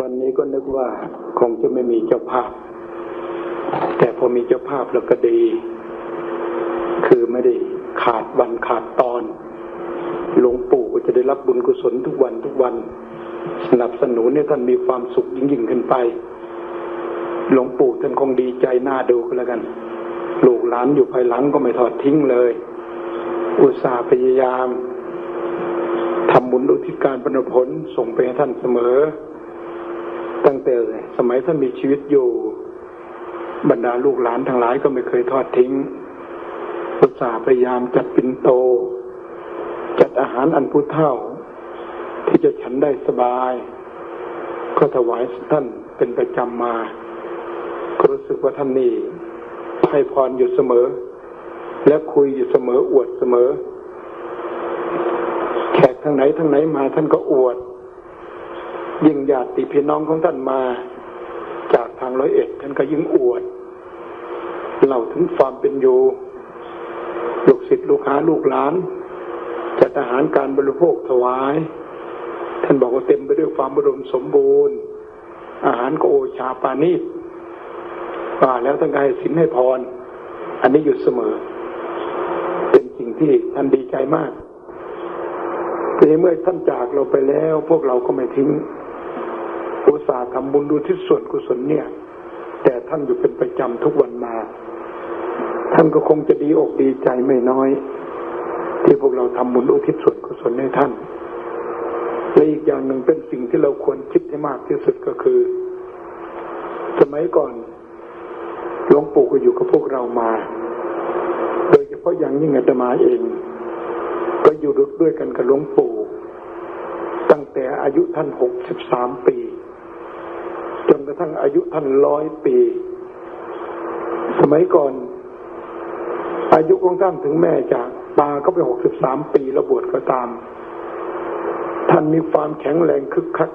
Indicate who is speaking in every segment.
Speaker 1: วันนี้ก็นึกว่าคงจะไม่มีเจ้าภาพ แต่พอมีเจ้าภาพแล้วก็ดี คือไม่ได้ขาดวันขาดตอน หลวงปู่ก็จะได้รับบุญกุศลทุกวันทุกวัน สนับสนุนให้ท่านมีความสุขยิ่งยิ่งขึ้นไป หลวงปู่ท่านคงดีใจหน้าดูก็แล้วกันลูกหลานอยู่ภายหลังก็ไม่ทอดทิ้งเลย อุตส่าห์พยายามทำบุญอุทิศการบรรผลส่งไปให้ท่านเสมอ ตั้งแต่สมัยท่านมีชีวิตอยู่ บรรดาลูกหลานทั้งหลายก็ไม่เคยทอดทิ้งอุตส่าห์พยายามจัดปิ่นโต จัดอาหารอันพุเท่า ที่จะฉันได้สบาย ก็ถวายท่านเป็นประจำมาก็รู้สึกว่าท่านนี่ให้พรอยู่เสมอ และคุยอยู่เสมออวดเสมอ แขกทางไหนทางไหนมาท่านก็อวด ยิ่งญาติพี่น้องของท่านมา จากทางร้อยเอ็ดท่านก็ยิ่งอวดเล่าถึงความเป็นอยู่ลูกศิษย์ลูกหาลูกหลานจัดอาหารการบริโภคถวาย ท่านบอกว่าเต็มไปด้วยความบรมสมบูรณ์ อาหารก็โอชาปานิชว่าแล้วท่านก็ให้สินให้พร อันนี้อยู่เสมอ เป็นสิ่งที่ท่านดีใจมากทีนี้เมื่อท่านจากเราไปแล้ว พวกเราก็ไม่ทิ้ง อุตสาห์ทำบุญดูที่ส่วนกุศลเนี่ย แต่ท่านอยู่เป็นประจำทุกวันมา ท่านก็คงจะดีอกดีใจไม่น้อย ที่พวกเราทำบุญอุทิศส่วนกุศลให้ท่านและอีกอย่างหนึ่งเป็นสิ่งที่เราควรคิดให้มากที่สุดก็คือ สมัยก่อนหลวงปู่ก็อยู่กับพวกเรามา โดยเฉพาะอย่างยิ่งอาตมาเอง ก็อยู่ด้วยกันกับหลวงปู่ ตั้งแต่อายุท่านหกสิบสามปี จนกระทั่งอายุท่านร้อยปี สมัยก่อน อายุของท่านถึงแม่จากตาก็ไปหกสิบสามปีแล้วบวชก็ตาม ท่านมีความแข็งแรงคึกคัก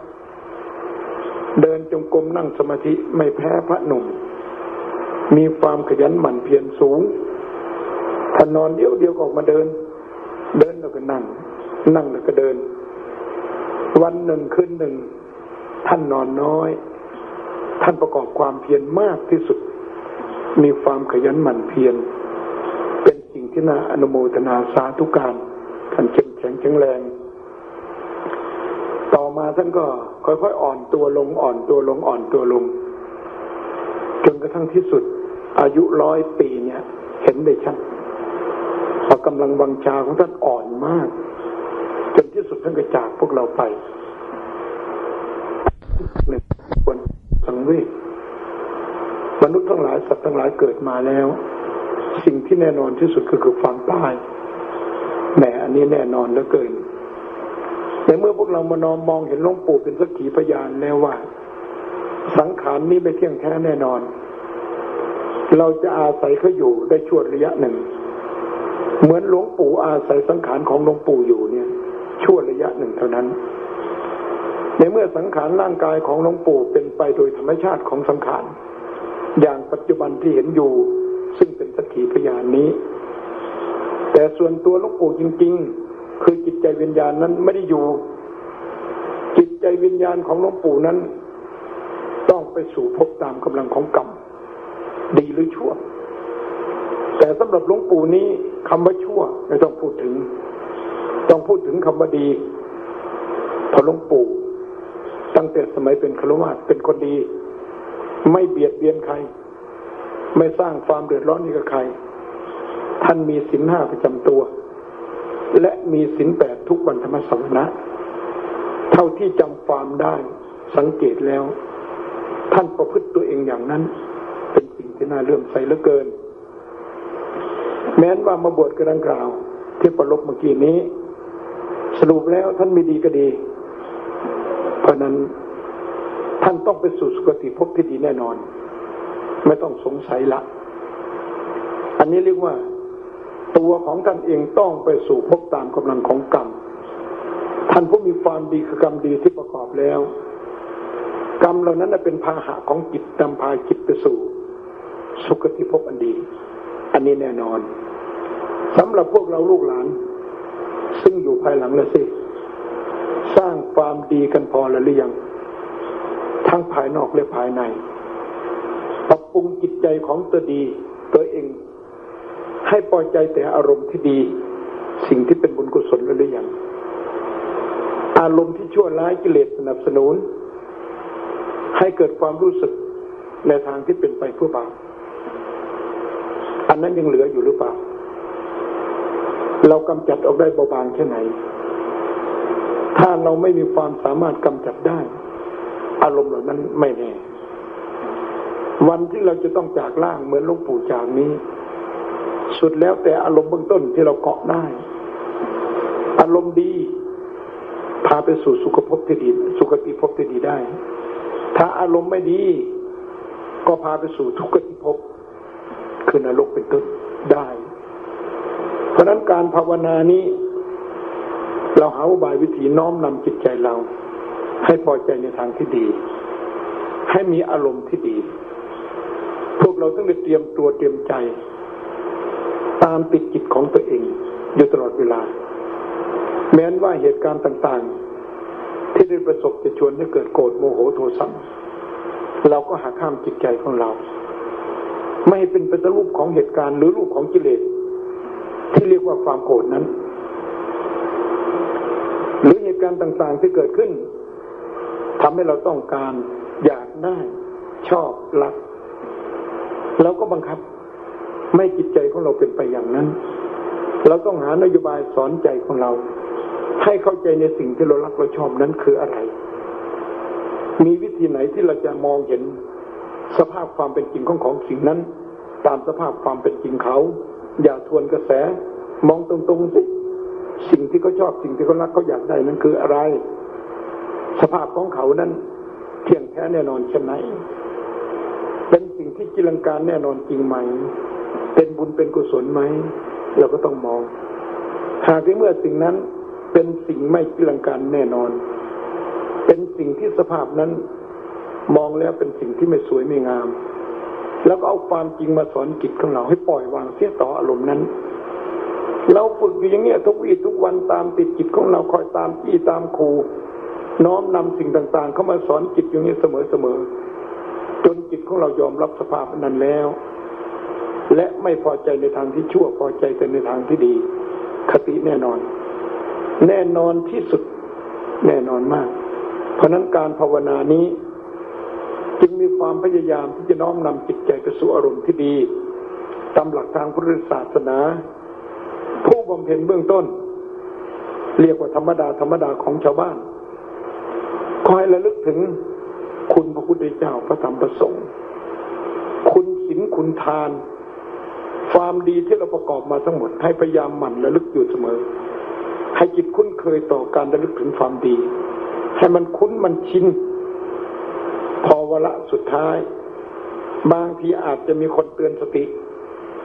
Speaker 1: เดินจงกรมนั่งสมาธิไม่แพ้พระหนุ่ม มีความขยันหมั่นเพียรสูงถ้านอนเดียวเดียวก็ออกมาเดิน เดินแล้วก็นั่ง นั่งแล้วก็เดิน วันหนึ่งคืนหนึ่ง ท่านนอนน้อย ท่านประกอบความเพียรมากที่สุด มีความขยันหมั่นเพียรเป็นสิ่งที่น่าอนุโมทนาสาธุการท่านเข้มแข็งแข็งแรง ต่อมาท่านก็ค่อยๆอ่อนตัวลงอ่อนตัวลงอ่อนตัวลง จนกระทั่งที่สุด อายุร้อยปีเนี่ย เห็นได้ชัดพอกำลังวังชาของท่านอ่อนมาก จนที่สุดท่านก็จากพวกเราไปหนึ่งควรสังเวช มนุษย์ทั้งหลายสัตว์ทั้งหลายเกิดมาแล้ว สิ่งที่แน่นอนที่สุดคือคือความตายแหมอันนี้แน่นอนเหลือเกินในเมื่อพวกเรามานอนมองเห็นหลวงปู่เป็นสักขีพยานแล้วว่า สังขารนี้ไม่เที่ยงแท้แน่นอน เราจะอาศัยเขาอยู่ได้ช่วระยะหนึ่ง เหมือนหลวงปู่อาศัยสังขารของหลวงปู่อยู่เนี่ยช่วระยะหนึ่งเท่านั้น ในเมื่อสังขารร่างกายของหลวงปู่เป็นไปโดยธรรมชาติของสังขาร อย่างปัจจุบันที่เห็นอยู่ ซึ่งเป็นสักขีพยานนี้ แต่ส่วนตัวหลวงปู่จริง ๆ คือจิตใจวิญญาณนั้นไม่ได้อยู่ จิตใจวิญญาณของหลวงปู่นั้น ต้องไปสู่ภพตามกำลังของกรรมดีหรือชั่ว แต่สำหรับหลวงปู่นี้คำว่าชั่วไม่ต้องพูดถึง ต้องพูดถึงคำว่าดีพอหลวงปู่ ตั้งแต่สมัยเป็นครวาสเป็นคนดี ไม่เบียดเบียนใคร ไม่สร้างความเดือดร้อนให้กับใคร ท่านมีศีลห้าประจำตัว และมีศีลแปดทุกวันธรรมสวนะเท่าที่จำความได้สังเกตแล้ว ท่านประพฤติตัวเองอย่างนั้น เป็นสิ่งที่น่าเลื่อมใสเหลือเกิน แม้นว่ามาบวชกระดังกล่าว ที่ประลบเมื่อกี้นี้ สรุปแล้วท่านมีดีก็ดี เพราะนั้น ท่านต้องไปสู่สุคติภพที่ดีแน่นอน ไม่ต้องสงสัยละ อันนี้เรียกว่า ตัวของท่านเองต้องไปสู่ภพตามกำลังของกรรม ท่านผู้มีความดีคือกรรมดีที่ประกอบแล้ว กรรมเหล่านั้นเป็นพาหะของจิตนำพาจิตไปสู่ สุคติภพอันดี อันนี้แน่นอนสำหรับพวกเราลูกหลาน ซึ่งอยู่ภายหลังแล้วสิ สร้างความดีกันพอแล้วหรือยังั้งภายนอกและภายใน ปรับปรุงจิตใจของตัวดีตัวเอง ให้พอยใจแต่อารมณ์ที่ดี สิ่งที่เป็นบุญกุศลหรือยัง อารมณ์ที่ชั่วร้ายกิเลสสนับสนุน ให้เกิดความรู้สึกในทางที่เป็นไปเพื่อบาปอันนั้นยังเหลืออยู่หรือเปล่า เรากำจัดออกได้เบาบางแค่ไหน ถ้าเราไม่มีความสามารถกำจัดได้ อารมณ์เหล่านั้นไม่แน่ วันที่เราจะต้องจากล่างเหมือนหลวงปู่จากนี้ สุดแล้วแต่อารมณ์เบื้องต้นที่เราเกาะได้ อารมณ์ดี พาไปสู่สุขภพที่ดี สุขติภพที่ดีได้ ถ้าอารมณ์ไม่ดี ก็พาไปสู่ทุกขติภพคือนรกเป็นต้นได้ เพราะนั้นการภาวนานี้ เราหาอุบายวิธีน้อมนำจิตใจเรา ให้พอใจในทางที่ดี ให้มีอารมณ์ที่ดี พวกเราต้องได้เตรียมตัวเตรียมใจ ตามติดจิตของตัวเอง อยู่ตลอดเวลา แม้นว่าเหตุการณ์ต่างๆ ที่ได้ประสบจะชวนให้เกิดโกรธโมโหโทสะเราก็หาข้ามจิตใจของเรา ไม่เป็นเป็นรูปของเหตุการณ์หรือรูปของกิเลสที่เรียกว่าความโกรธนั้น หรือเหตุการณ์ต่างๆที่เกิดขึ้น ทำให้เราต้องการอยากได้ชอบรักเราก็บังคับ ไม่จิตใจของเราเป็นไปอย่างนั้น เราต้องหานโยบายสอนใจของเรา ให้เข้าใจในสิ่งที่เรารักเราชอบนั้นคืออะไร มีวิธีไหนที่เราจะมองเห็นสภาพความเป็นจริงของของสิ่งนั้น ตามสภาพความเป็นจริงเขา อย่าทวนกระแส มองตรงๆสิสิ่งที่เขาชอบสิ่งที่เขารักเขาอยากได้นั้นคืออะไร สภาพของเขานั้นเที่ยงแท้แน่นอนใช่นไหมเป็นสิ่งที่จิรังการแน่นอนจริงไหม เป็นบุญเป็นกุศลไหม เราก็ต้องมอง หากที่เมื่อสิ่งนั้นเป็นสิ่งไม่จิรังการแน่นอน เป็นสิ่งที่สภาพนั้นมองแล้วเป็นสิ่งที่ไม่สวยไม่งาม แล้วก็เอาความจริงมาสอนจิตของเราให้ปล่อยวางเสียต่ออารมณ์นั้น เราฝึกอยู่อย่างเงี้ยทุกวี่ทุกวันตามติดจิตของเราคอยตามจี้ตามครู น้อมนำสิ่งต่างๆ เข้ามาสอนจิตอย่างนี้เสมอๆจนจิตของเรายอมรับสภาพนั้นแล้ว และไม่พอใจในทางที่ชั่วพอใจแต่ในทางที่ดี คติแน่นอน แน่นอนที่สุดแน่นอนมาก เพราะนั้นการภาวนานี้ จึงมีความพยายามที่จะน้อมนำจิตใจไปสู่อารมณ์ที่ดี ตามหลักทางพุทธศาสนา ผู้บำเพ็ญเบื้องต้น เรียกว่าธรรมดาธรรมดาของชาวบ้าน คอยระลึกถึงคุณพระพุทธเจ้าพระธรรมพระสงฆ์คุณศีลคุณทาน ความดีที่เราประกอบมาทั้งหมด ให้พยายามหมั่นระลึกอยู่เสมอ ให้จิตคุ้นเคยต่อการระลึกถึงความดี ให้มันคุ้นมันชินพอวละสุดท้าย บางทีอาจจะมีคนเตือนสติ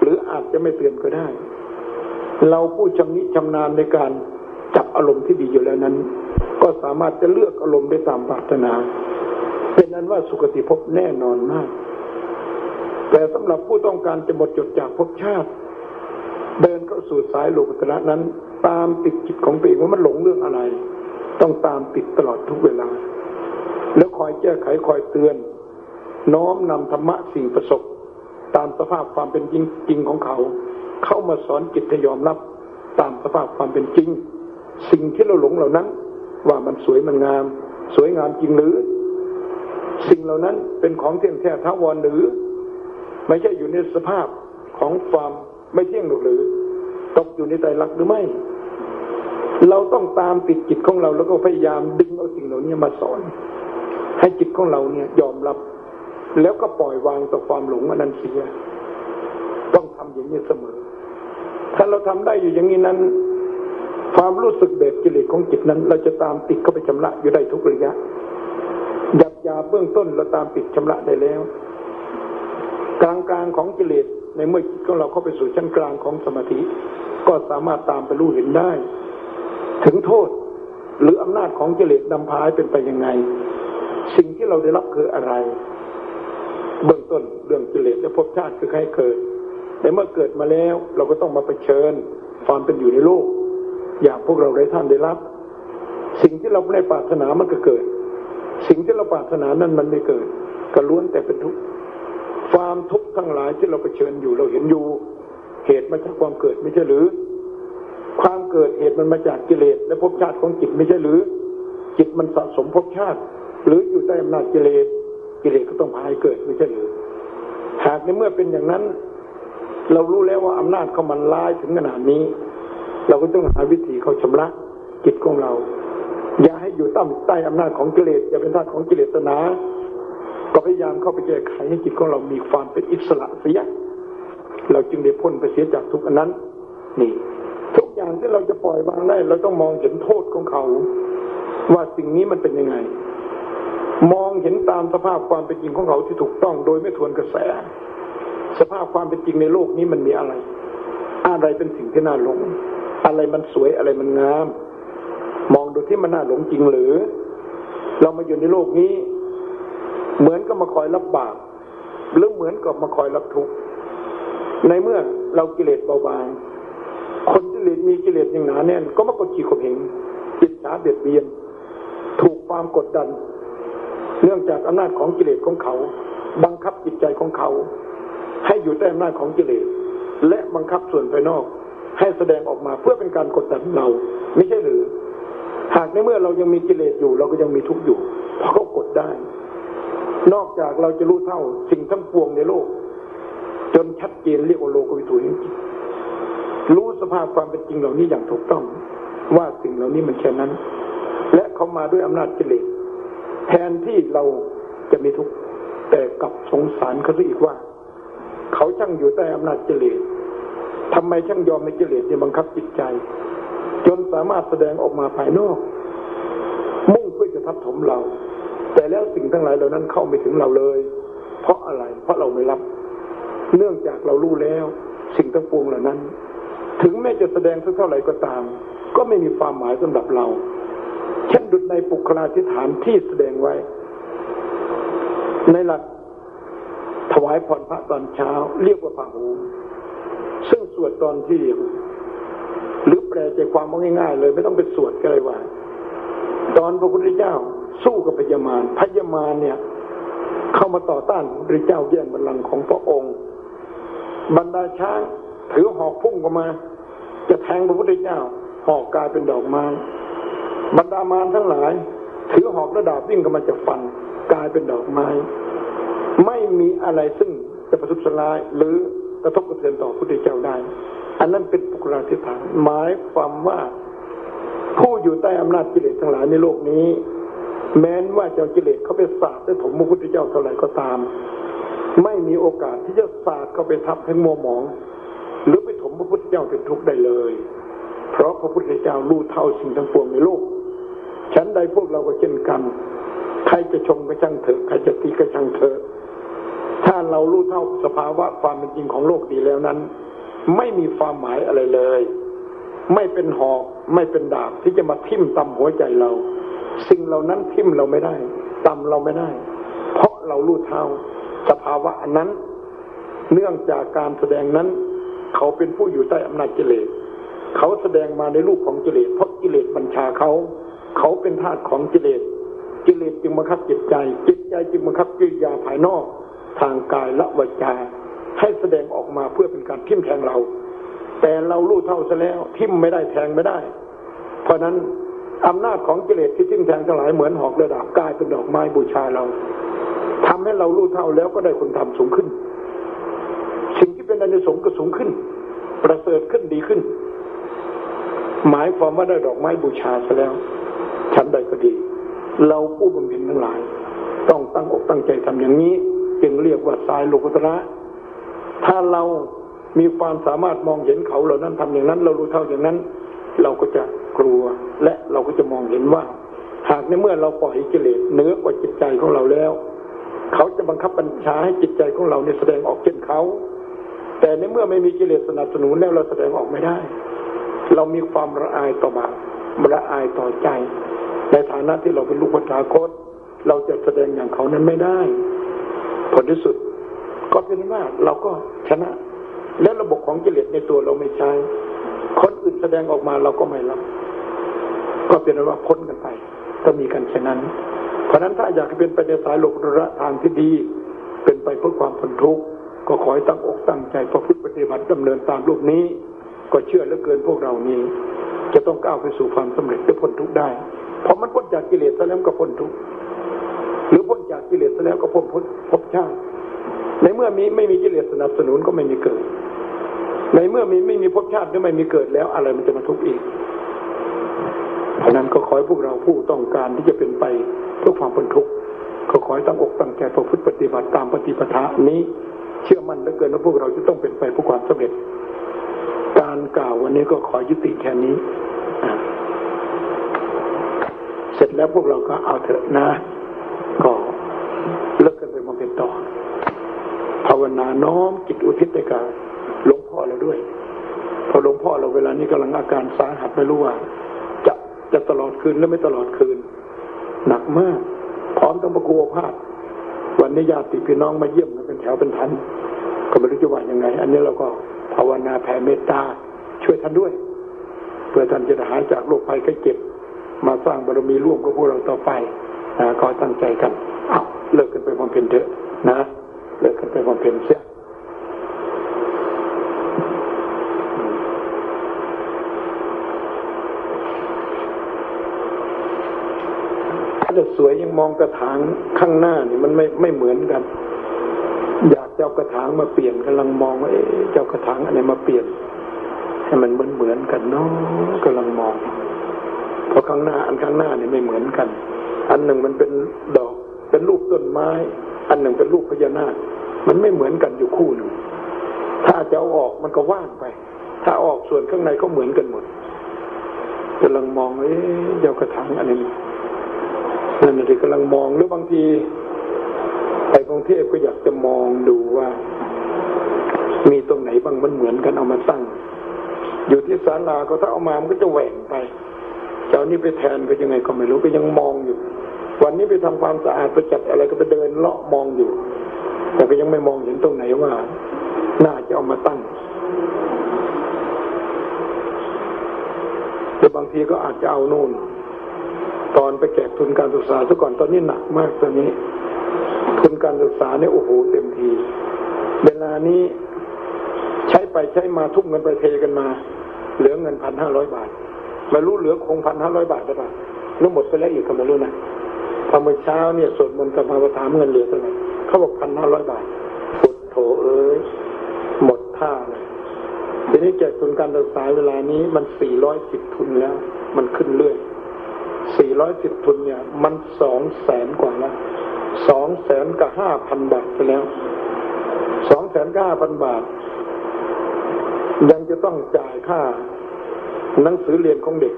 Speaker 1: หรืออาจจะไม่เตือนก็ได้ เราผู้ชำนิชำนาญในการจับอารมณ์ที่ดีอยู่แล้วนั้นามารถจะเลือกอารมณ์ได้ตามปรารถนา เป็นนั้นว่าสุคติภพแน่นอนมาก แต่สำหรับผู้ต้องการจะหมดจดจากภพชาติ เดินเข้าสู่สายโลกุตระนั้น ตามติดจิตของตัวเองว่ามันหลงเรื่องอะไร ต้องตามติดตลอดทุกเวลา แล้วคอยแก้ไขคอยเตือน น้อมนำธรรมะสิ่งประสบ ตามสภาพความเป็นจริงจริงของเขา เข้ามาสอนจิตให้ยอมรับตามสภาพความเป็นจริง สิ่งที่เราหลงเหล่านั้น ว่ามันสวยมันงาม สวยงามจริงหรือ สิ่งเหล่านั้นเป็นของเที่ยงแท้ท้าวรหรือ ไม่ใช่อยู่ในสภาพของความไม่เที่ยงหรือ ตกอยู่ในใจรักหรือไม่ เราต้องตามติดจิตของเราแล้วก็พยายามดึงเอาสิ่งเหล่านี้มาสอน ให้จิตของเราเนี่ยยอมรับ แล้วก็ปล่อยวางต่อความหลงอันนั้นเสีย ต้องทำอย่างนี้เสมอ ถ้าเราทำได้อยู่อย่างนี้นั้น ความรู้สึกแบบกิเลสของจิตนั้น เราจะตามติดเข้าไปชำระอยู่ได้ทุกระยะหยับยาเบื้องต้นเราตามติดชำระได้แล้ว กลางกลางของกิเลสในเมื่อจิตของเราเข้าไปสู่ชั้นกลางของสมาธิ ก็สามารถตามไปรู้เห็นได้ ถึงโทษหรืออำนาจของกิเลสนำพาให้เป็นไปยังไง สิ่งที่เราได้รับคืออะไร เบื้องต้นเรื่องกิเลสและภพชาติคือใครเกิดแต่เมื่อเกิดมาแล้ว เราก็ต้องมาเผชิญความเป็นอยู่ในโลก อย่างพวกเราได้ท่านได้รับ สิ่งที่เราไม่ได้ปรารถนามันก็เกิด สิ่งที่เราปรารถนานั้นมันไม่เกิดก็ล้วนแต่เป็นทุกข์ความทุกข์ทั้งหลายที่เราเผชิญอยู่เราเห็นอยู่ เหตุมาจากความเกิดไม่ใช่หรือ ความเกิดเหตุมันมาจากกิเลสและภพชาติของจิตไม่ใช่หรือ จิตมันสะสมภพชาติ หรืออยู่ใต้อำนาจกิเลสกิเลสก็ต้องพาให้เกิดไม่ใช่หรือหากในเมื่อเป็นอย่างนั้น เรารู้แล้วว่าอำนาจเขามันร้ายถึงขนาดนี้ เราก็ต้องหาวิธีเขาชำระจิตของเรา อย่าให้อยู่ตั้มใต้อำนาจของกิเลสอย่าเป็นทาสของกิเลสนา ก็พยายามเข้าไปแก้ไขให้จิตของเรามีความเป็นอิสระเสียเราจึงได้พ้นไปเสียจากทุกอันนั้น นี่ ทุกอย่างที่เราจะปล่อยวางได้ เราต้องมองเห็นโทษของเขา ว่าสิ่งนี้มันเป็นยังไง มองเห็นตามสภาพความเป็นจริงของเขาที่ถูกต้อง โดยไม่ทวนกระแส สภาพความเป็นจริงในโลกนี้มันมีอะไร อะไรเป็นสิ่งที่น่าหลง อะไรมันสวยอะไรมันงาม มองดูที่มันน่าหลงจริงหรือ เรามาอยู่ในโลกนี้ เหมือนก็มาคอยรับบาปหรือเหมือนกับมาคอยรับทุกข์ในเมื่อเรากิเลสเบาบางคนกิเลสมีกิเลสอย่างหนาแน่น ก็มากดขี่ข่มเหงจิตฉาเบียดเบียน ถูกความกดดัน เนื่องจากอำนาจของกิเลสของเขา บังคับจิตใจของเขา ให้อยู่ใต้อำนาจของกิเลส และบังคับส่วนภายนอก ให้แสดงออกมาเพื่อเป็นการกดดันเรา ไม่ใช่หรือ หากในเมื่อเรายังมีกิเลสอยู่ เราก็ยังมีทุกข์อยู่เพราะเขากดได้ นอกจากเราจะรู้เท่าสิ่งทั้งปวงในโลก จนชัดเจนเรียกว่าโลกวิถูจริงรู้สภาพความเป็นจริงเหล่านี้อย่างถูกต้อง ว่าสิ่งเหล่านี้มันแค่นั้น และเขามาด้วยอำนาจกิเลสแทนที่เราจะมีทุกข์แต่กลับสงสารเขาซะอีกว่า เขาช่างอยู่ใต้อำนาจกิเลส ทำไมช่างยอมให้กิเลสเนี่ยบังคับจิตใจ จนสามารถแสดงออกมาภายนอก มุ่งเพื่อจะทับถมเรา แต่แล้วสิ่งทั้งหลายเหล่านั้นเข้าไม่ถึงเราเลย เพราะอะไร เพราะเราไม่รับ เนื่องจากเรารู้แล้ว สิ่งทั้งปวงเหล่านั้น ถึงแม้จะแสดงสักเท่าไหร่ก็ตาม ก็ไม่มีความหมายสำหรับเรา เช่นดุจในปุคลาธิฐานที่แสดงไว้ ในหลักถวายพรพระตอนเช้า เรียกว่าพระหู วดตอนที่หรือแปลใจความง่ายๆเลย ไม่ต้องไปสวดก็เลยว่า ตอนพระพุทธเจ้า สู้กับพญามารพญามารเนี่ย เข้ามาต่อต้านพระพุทธเจ้าแย่งบัลลังก์ของพระองค์ บรรดาช้างถือหอกพุ่งเข้ามา จะแทงพระพุทธเจ้า หอกกลายเป็นดอกไม้บรรดามารทั้งหลาย ถือหอกและดาบวิ่งเข้ามาจะฟันกลายเป็นดอกไม้ ไม่มีอะไรซึ่งจะประทุษร้ายหรือ กระทบกระเทือนต่อพระพุทธเจ้าได้ อันนั้นเป็นปุกราธิฐานหมายความว่าผู้อยู่ใต้อำนาจกิเลสทั้งหลายในโลกนี้ แม้นว่าเจ้ากิเลสเขาไปสาดได้ถมพระพุทธเจ้าเท่าไหร่ก็ตาม ไม่มีโอกาสที่จะสาดเข้าไปทับให้มัวหมอง หรือไปถมพระพุทธเจ้าเป็นทุกข์ได้เลย เพราะพระพุทธเจ้ารู้เท่าสิ่งทั้งปวงในโลกฉันใดพวกเราก็เช่นกัน ใครจะชมก็ช่างเถอะใครจะตีก็ช่างเถอะ ถ้าเรารู้เท่าสภาวะความเป็นจริงของโลกดีแล้วนั้น ไม่มีความหมายอะไรเลย ไม่เป็นหอกไม่เป็นดาบที่จะมาทิ่มตำหัวใจเรา สิ่งเหล่านั้นทิ่มเราไม่ได้ตำเราไม่ได้ เพราะเรารู้เท่าสภาวะนนั้น เนื่องจากการแสดงนั้น เขาเป็นผู้อยู่ใต้อำนาจกิเลสเขาแสดงมาในรูปของกิเลสเพราะกิเลสบัญชาเขาเขาเป็นทาสของกิเลสกิเลสจึงบังคับจิตใจ จิตใจจึงบังคับกิริยาภายนอก ทางกายและวาจาให้แสดงออกมาเพื่อเป็นการทิ่มแทงเรา แต่เรารู้เท่าซะแล้วทิ่มไม่ได้แทงไม่ได้ เพราะนั้นอำนาจของกิเลสที่ทิ่มแทงทั้งหลายเหมือนหอกระดาบกลายเป็นดอกไม้บูชาเราทำให้เรารู้เท่าแล้วก็ได้คุณธรรมสูงขึ้น สิ่งที่เป็นอนิสงส์ก็สูงขึ้น ประเสริฐขึ้นดีขึ้น หมายความว่าได้ดอกไม้บูชาซะแล้วฉันใดก็ดี เราผู้บำเพ็ญทั้งหลาย ต้องตั้งอกตั้งใจทำอย่างนี้ จึงเรียกว่าสายโลกุตระถ้าเรามีความสามารถมองเห็นเขาเหล่านั้นทำอย่างนั้น เรารู้เท่าอย่างนั้น เราก็จะกลัวและเราก็จะมองเห็นว่า หากในเมื่อเราปล่อยกิเลสเหนือกว่าจิตใจของเราแล้ว เขาจะบังคับบัญชาให้จิตใจของเราเนี่ยแสดงออกเช่นเขา แต่ในเมื่อไม่มีกิเลสสนับสนุนแล้วเราแสดงออกไม่ได้ เรามีความละอายต่อบาปละอายต่อใจ ในฐานะที่เราเป็นลูกพระถาคต เราจะแสดงอย่างเขานั้นไม่ได้ ผลที่สุด ก็เป็นว่าเราก็ชนะ และระบบของกิเลสในตัวเราไม่ใช้ คนอื่นแสดงออกมาเราก็ไม่รับ ก็เป็นว่าพ้นกันไป ก็มีกันเช่นนั้น เพราะนั้นถ้าอยากเป็นไปในสายโลกุระทางที่ดี เป็นไปเพื่อความพ้นทุกข์ก็ขอให้ตั้งอกตั้งใจประพฤติปฏิบัติดำเนินตามรูปนี้ ก็เชื่อเหลือเกินพวกเรานี้ จะต้องก้าวไปสู่ความสำเร็จและพ้นทุกข์ได้เพราะมันพ้นจากกิเลสแล้วก็พ้นทุกข์ จากกิเลสแล้วก็พ้นพ้นภพชาติในเมื่อมีไม่มีกิเลสสนับสนุนก็ไม่มีเกิด ในเมื่อมีไม่มีภพชาติก็ไม่มีเกิดแล้ว อะไรมันจะมาทุกข์อีกเพราะนั้นก็ขอให้พวกเราผู้ต้องการที่จะเป็นไปเพื่อความพ้นทุกข์ก็ขอให้ตั้งอกตั้งใจประพฤติปฏิบัติตามปฏิปทานี้ เชื่อมั่นเหลือเกินว่าพวกเราจะต้องเป็นไปเพื่อความสำเร็จ การกล่าววันนี้ก็ขอยุติแค่นี้ เสร็จแล้วพวกเราก็เอาเถอะนะ ก็เลิกกันไปมาเป็นต่อ ภาวนาน้อมจิตอุทิศไปกับหลวงพ่อเราด้วยเพราะหลวงพ่อเราเวลานี้กำลังอาการสาหัสไม่รู้ว่า จะจะตลอดคืนหรือไม่ตลอดคืน หนักมาก พร้อมต้องประกวพาดวันนี้ญาติพี่น้องมาเยี่ยมกันเป็นแถวเป็นทันก็ไม่รู้จะว่ายังไง อันนี้เราก็ภาวนาแผ่เมตตาช่วยท่านด้วย เพื่อท่านจะได้หายจากโรคภัยไข้เจ็บ มาสร้างบารมีร่วมกับพวกเราต่อไปนะก็ตั้งใจกันเอาเลิกกันไปบำเพ็ญเถอะนะ เลิกกันไปบำเพ็ญเสียถ้าจะสวยยังมองกระถางข้างหน้านี่มันไม่ไม่เหมือนกัน อยากเจะเอากระถางมาเปลี่ยนกำลังมองว่าเอ๊ะเจ้ากระถางอะไรมาเปลี่ยนให้มันเหมือนเหมือนกันเนาะกำลังมองเพราะข้างหน้าอันข้างหน้านี่ไม่เหมือนกัน อันหนึ่งมันเป็นดอกเป็นรูปต้นไม้ อันหนึ่งเป็นรูปพญานาค มันไม่เหมือนกันอยู่คู่หนึ่ง ถ้าจะเอาออกมันก็ว่างไป ถ้าออกส่วนข้างในก็เหมือนกันหมดกำลังมองเอ๊ะเจ้ากระถางอันนี้นั่นน่ะที่กำลังมองหรือบางทีไปกรุงเทพก็อยากจะมองดูว่า มีตรงไหนบ้างมันเหมือนกันเอามาตั้ง อยู่ที่ศาลาก็ถ้าเอามามันก็จะแหว่งไปเจ้านี้ไปแทนก็ยังไงก็ไม่รู้ก็ยังมองอยู่ วันนี้ไปทำความสะอาดไปจัดอะไรก็ไปเดินเลาะมองอยู่ แต่ก็ยังไม่มองเห็นตรงไหนว่า น่าจะเอามาตั้งแต่บางทีก็อาจจะเอาโน่น ตอนไปแจกทุนการศึกษาซะก่อนตอนนี้หนักมากตอนนี้ ทุนการศึกษาเนี่ยโอ้โหเต็มที เวลานี้ใช้ไปใช้มาทุ่มเงินไปเทกันมา เหลือเงินพันห้าร้อยบาทไม่รู้เหลือคงพันห้าร้อยบาทหรือเปล่าหรือหมดไปแล้วอีกก็ไม่รู้นะ พอเมื่อเช้าเนี่ยสวดมนต์กับมาถามเงินเหลือเท่าไหร่เขาบอกพันห้าร้อยบาทปุดโถเอ้ยหมดท่าเลยทีนี้แจกทุนการศึกษาเวลานี้มันสี่ร้อยสิบทุนแล้ว มันขึ้นเรื่อยสี่ร้อยสิบทุนเนี่ย มันสองแสนกว่าแล้วสองแสนกับห้าพันบาทไปแล้วสองแสนกับห้าพันบาท ยังจะต้องจ่ายค่า หนังสือเรียนของเด็ก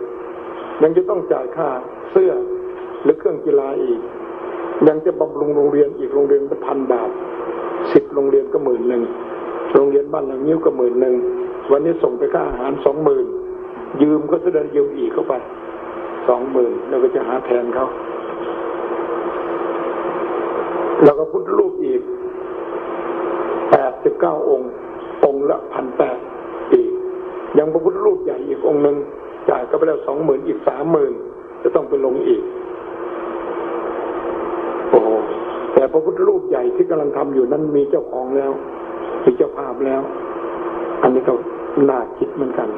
Speaker 1: ยังจะต้องจ่ายค่าเสื้อ หรือเครื่องกีฬาอีก ยังจะบำรุงโรงเรียนอีกโรงเรียนเป็นพันบาทสิบโรงเรียนก็หมื่นหนึ่งโรงเรียนบ้านหลังนิ้วก็หมื่นหนึ่งวันนี้ส่งไปค่าอาหารสองหมื่นยืมก็แสดงยืมอีกเข้าไปสองหมื่นแล้วก็จะหาแทนเขาแล้วก็พุทธรูปอีกแปดสิบเก้าองค์ องค์ละพันแปดอีก ยังพระพุทธรูปใหญ่อีกองค์หนึ่งจ่ายก็ไปแล้วสองหมื่นอีกสามหมื่นจะต้องไปลงอีก โอ้โหแต่พระพุทธรูปใหญ่ที่กำลังทำอยู่นั้นมีเจ้าของแล้วมีเจ้าภาพแล้ว อันนี้ก็น่าคิดเหมือนกัน